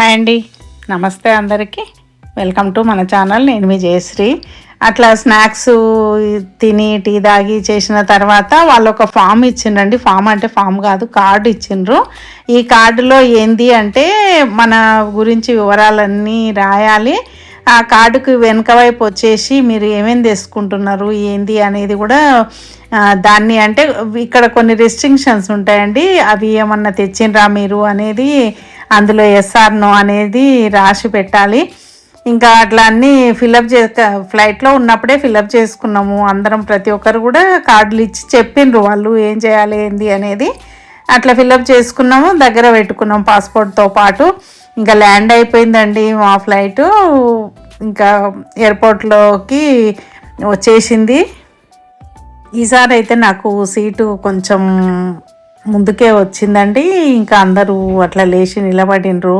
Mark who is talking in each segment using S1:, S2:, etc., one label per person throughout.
S1: Hi అండి. నమస్తే అందరికీ. వెల్కమ్ టు మన ఛానల్. నేను మీ జయశ్రీ. అట్లా స్నాక్స్ తిని టీ తాగి చేసిన తర్వాత వాళ్ళు ఒక ఫామ్ ఇచ్చిండ్రండి. ఫామ్ అంటే ఫామ్ కాదు కార్డు ఇచ్చిండ్రు. ఈ కార్డులో ఏంది అంటే మన గురించి వివరాలన్నీ రాయాలి. ఆ కార్డుకు వెనక వైపు వచ్చేసి మీరు ఏమేమి తీసుకుంటున్నారు ఏంది అనేది కూడా దాన్ని అంటే ఇక్కడ కొన్ని రెస్ట్రిక్షన్స్ ఉంటాయండి. అవి ఏమన్నా తెచ్చిండ్రా మీరు అనేది అందులో ఎస్ఆర్ నో అనేది రాసి పెట్టాలి. ఇంకా అట్లా అన్నీ ఫిలప్ చే ఫ్లైట్లో ఉన్నప్పుడే ఫిలప్ చేసుకున్నాము. అందరం ప్రతి ఒక్కరు కూడా కార్డులు ఇచ్చి చెప్పిండ్రు వాళ్ళు ఏం చేయాలి ఏంది అనేది. అట్లా ఫిలప్ చేసుకున్నాము దగ్గర పెట్టుకున్నాం పాస్పోర్ట్తో పాటు. ఇంకా ల్యాండ్ అయిపోయిందండి మా ఫ్లైట్. ఇంకా ఎయిర్పోర్ట్లోకి వచ్చేసింది. ఈసారి అయితే నాకు సీటు కొంచెం ముందుకే వచ్చిందండి. ఇంకా అందరూ అట్లా లేచి నిలబడినరు.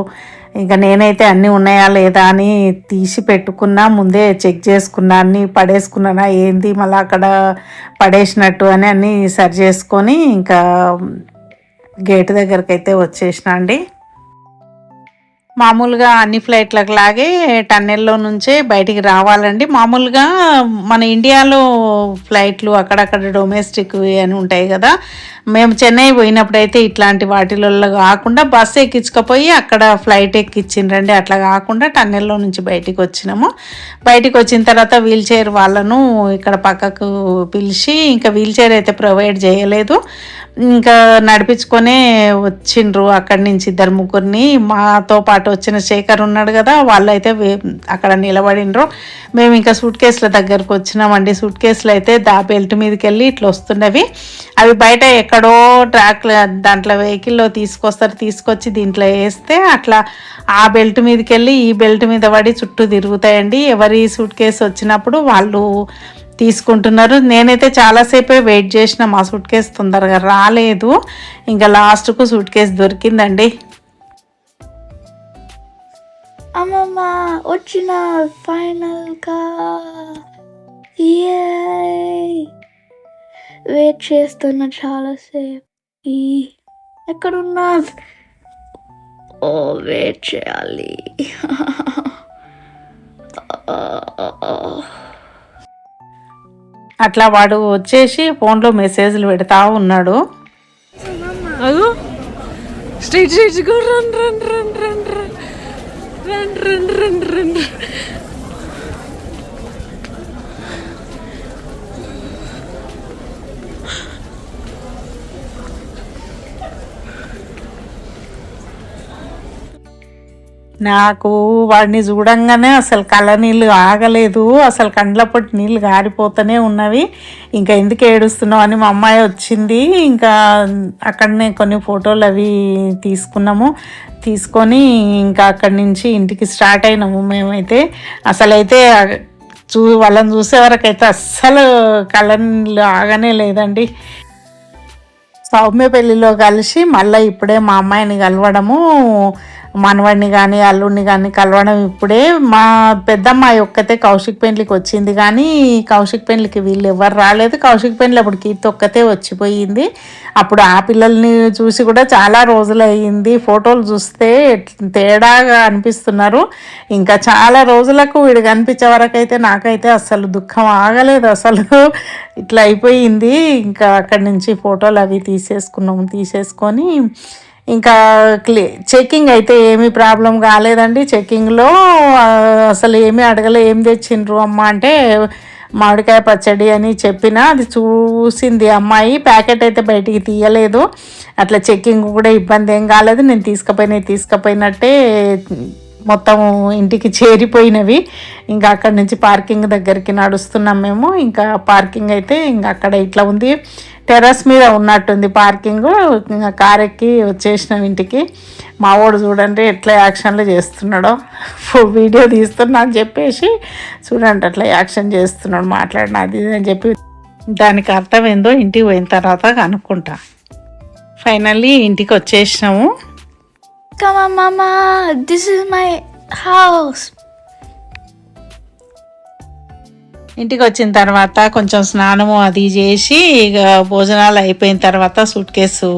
S1: ఇంకా నేనైతే అన్నీ ఉన్నాయా లేదా అని తీసి పెట్టుకున్నా ముందే చెక్ చేసుకున్నా అన్నీ పడేసుకున్నానా ఏంది మళ్ళీ అక్కడ పడేసినట్టు అని అన్నీ సరి చేసుకొని ఇంకా గేట్ దగ్గరికి అయితే వచ్చేసిన అండి. మామూలుగా అన్ని ఫ్లైట్లకు లాగే టన్నెల్లో నుంచే బయటికి రావాలండి. మామూలుగా మన ఇండియాలో ఫ్లైట్లు అక్కడక్కడ డొమెస్టిక్ అని ఉంటాయి కదా. మేము చెన్నై పోయినప్పుడైతే ఇట్లాంటి వాటిలలో కాకుండా బస్సు ఎక్కించకపోయి అక్కడ ఫ్లైట్ ఎక్కించిండ్రండి. అట్లా కాకుండా టన్నెల్లో నుంచి బయటికి వచ్చినాము. బయటికి వచ్చిన తర్వాత వీల్ చైర్ వాళ్ళను ఇక్కడ పక్కకు పిలిచి ఇంకా వీల్ చైర్ అయితే ప్రొవైడ్ చేయలేదు. ఇంకా నడిపించుకొనే వచ్చిండ్రు అక్కడి నుంచి ఇద్దరు ముగ్గురిని. మాతో పాటు వచ్చిన శేఖర్ ఉన్నాడు కదా వాళ్ళు అయితే అక్కడ నిలబడినరు. మేము ఇంకా సూట్ కేసుల దగ్గరకు వచ్చినామండి. సూట్ కేసులు అయితే దా బెల్ట్ మీదకి వెళ్ళి ఇట్లా వస్తున్నవి అవి బయట ఎక్కడో ట్రాక్ దాంట్లో వెహికల్లో తీసుకొస్తారు తీసుకొచ్చి దీంట్లో వేస్తే అట్లా ఆ బెల్ట్ మీదకి వెళ్ళి ఈ బెల్ట్ మీద పడి చుట్టూ తిరుగుతాయండి. ఎవరి సూట్ కేసు వచ్చినప్పుడు వాళ్ళు తీసుకుంటున్నారు. నేనైతే చాలాసేపే వెయిట్ చేసిన మా సూట్ కేసు తొందరగా రాలేదు. ఇంకా లాస్ట్కు సూట్ కేసు దొరికిందండి.
S2: అమ్మమ్మ వచ్చిన ఫైనల్గా వెయిట్ చేస్తున్నా చాలాసేపు ఈ ఎక్కడున్నా ఓ వెయిట్ చేయాలి
S1: అట్లా వాడు వచ్చేసి ఫోన్లో మెసేజ్లు పెడతా ఉన్నాడు
S3: అదో straight straight run run run run run rên rên rên rên
S1: నాకు వాడిని చూడంగానే అసలు కళ్ళ నీళ్ళు ఆగలేదు అసలు కండ్లపొట్టి నీళ్ళు గారిపోతూనే ఉన్నవి. ఇంకా ఎందుకు ఏడుస్తున్నావు అని మా అమ్మాయి వచ్చింది. ఇంకా అక్కడనే కొన్ని ఫోటోలు అవి తీసుకున్నాము. తీసుకొని ఇంకా అక్కడి నుంచి ఇంటికి స్టార్ట్ అయినాము మేమైతే. అసలైతే చూ వాళ్ళని చూసే వరకు అయితే అస్సలు కళ్ళ నీళ్ళు ఆగనే లేదండి. సౌమ్య పెళ్ళిలో కలిసి మళ్ళీ ఇప్పుడే మా అమ్మాయిని కలవడము. మనవడిని కానీ అల్లుడిని కానీ కలవడం ఇప్పుడే మా పెద్దమ్మాయి ఒక్కతే కౌశిక్ పెండ్లికి వచ్చింది కానీ కౌశిక్ పెండ్లికి వీళ్ళు ఎవరు రాలేదు. కౌశిక్ పెండ్లి అప్పుడు కీర్తి ఒక్కతే వచ్చిపోయింది. అప్పుడు ఆ పిల్లల్ని చూసి కూడా చాలా రోజులు అయ్యింది ఫోటోలు చూస్తే తేడాగా అనిపిస్తున్నారు. ఇంకా చాలా రోజులకు వీడు కనిపించే వరకు అయితే నాకైతే అసలు దుఃఖం ఆగలేదు. అసలు ఇట్లా అయిపోయింది. ఇంకా అక్కడి నుంచి ఫోటోలు అవి తీసేసుకున్నాము తీసేసుకొని ఇంకా క్లీ చెకింగ్ అయితే ఏమీ ప్రాబ్లం కాలేదండి. చెకింగ్లో అసలు ఏమీ అడగలే ఏం తెచ్చిండ్రు అమ్మ అంటే మామిడికాయ పచ్చడి అని చెప్పిన అది చూసింది అమ్మాయి. ప్యాకెట్ అయితే బయటికి తీయలేదు. అట్లా చెక్కింగ్ కూడా ఇబ్బంది ఏం కాలేదు. నేను తీసుకుపోయినవి తీసుకుపోయినట్టే మొత్తం ఇంటికి చేరిపోయినవి. ఇంకా అక్కడి నుంచి పార్కింగ్ దగ్గరికి నడుస్తున్నాం మేము. ఇంకా పార్కింగ్ అయితే ఇంకా అక్కడ ఇట్లా ఉంది. టెర్రస్ మీద ఉన్నట్టుంది పార్కింగ్. ఇంకా కార్ ఎక్కి వచ్చేసినాం ఇంటికి. మా వాడు చూడండి ఎట్లా యాక్షన్లు చేస్తున్నాడో. వీడియో తీస్తున్నా అని చెప్పేసి చూడండి అట్లా యాక్షన్ చేస్తున్నాడు మాట్లాడిన అది ఇది అని చెప్పి దానికి అర్థం ఏందో ఇంటికి పోయిన తర్వాత కనుక్కుంటా. ఫైనల్లీ ఇంటికి వచ్చేసినాము.
S2: Come on, this is my house
S1: ఇంటికి వచ్చిన తర్వాత కొంచెం స్నానము అది చేసి ఇక భోజనాలు అయిపోయిన తర్వాత సూట్ కేసు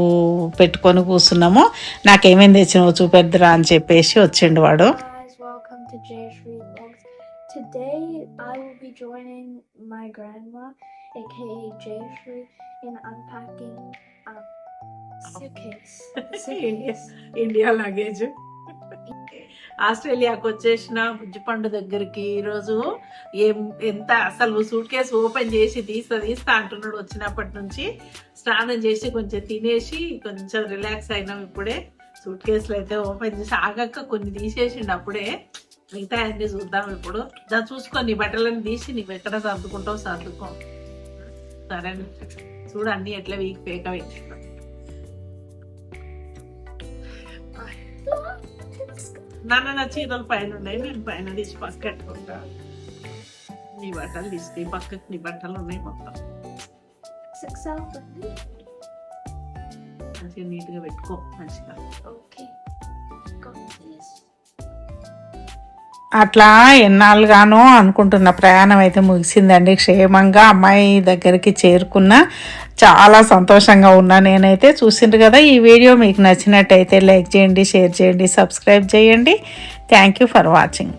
S1: పెట్టుకొని కూర్చున్నాము. నాకేమేమి తెచ్చినావు చూపెద్దురా అని చెప్పేసి వచ్చిండు వాడు. ఇండియా లగేజ్ ఆస్ట్రేలియాకు వచ్చేసిన బుజ్జిపండు దగ్గరికి ఈరోజు ఏం ఎంత అసలు సూట్ కేసు ఓపెన్ చేసి తీస్తా తీస్తా అంటున్నాడు. వచ్చినప్పటి నుంచి స్నానం చేసి కొంచెం తినేసి కొంచెం రిలాక్స్ అయినాం ఇప్పుడే. సూట్ కేసులు అయితే ఓపెన్ చేసి ఆగాక కొన్ని తీసేసిండు అప్పుడే. మిగతా అన్ని చూద్దాం ఇప్పుడు. దాన్ని చూసుకో నీ బట్టలను తీసి నీకు ఎక్కడ సర్దుకుంటావు సర్దుకో. సరే చూడండి ఎట్లా వీక్ పేక పెట్టి నాన్న నా చీరలు పైన ఉన్నాయి నేను పైన తీసి పక్క పెట్టుకుంటా నీ బట్టలు తీసి పక్కకి నీ బట్టలు ఉన్నాయి మొత్తం
S2: of me.
S1: మంచిగా నీట్గా పెట్టుకో మంచిగా
S2: Okay.
S1: అట్లా ఎన్నాళ్ళుగానో అనుకుంటున్న ప్రయాణం అయితే ముగిసిందండి. క్షేమంగా అమ్మాయి దగ్గరికి చేరుకున్న చాలా సంతోషంగా ఉన్నా. నేనైతే చూసిండ్రు కదా ఈ వీడియో మీకు నచ్చినట్టయితే లైక్ చేయండి షేర్ చేయండి సబ్స్క్రైబ్ చేయండి. Thank you for watching.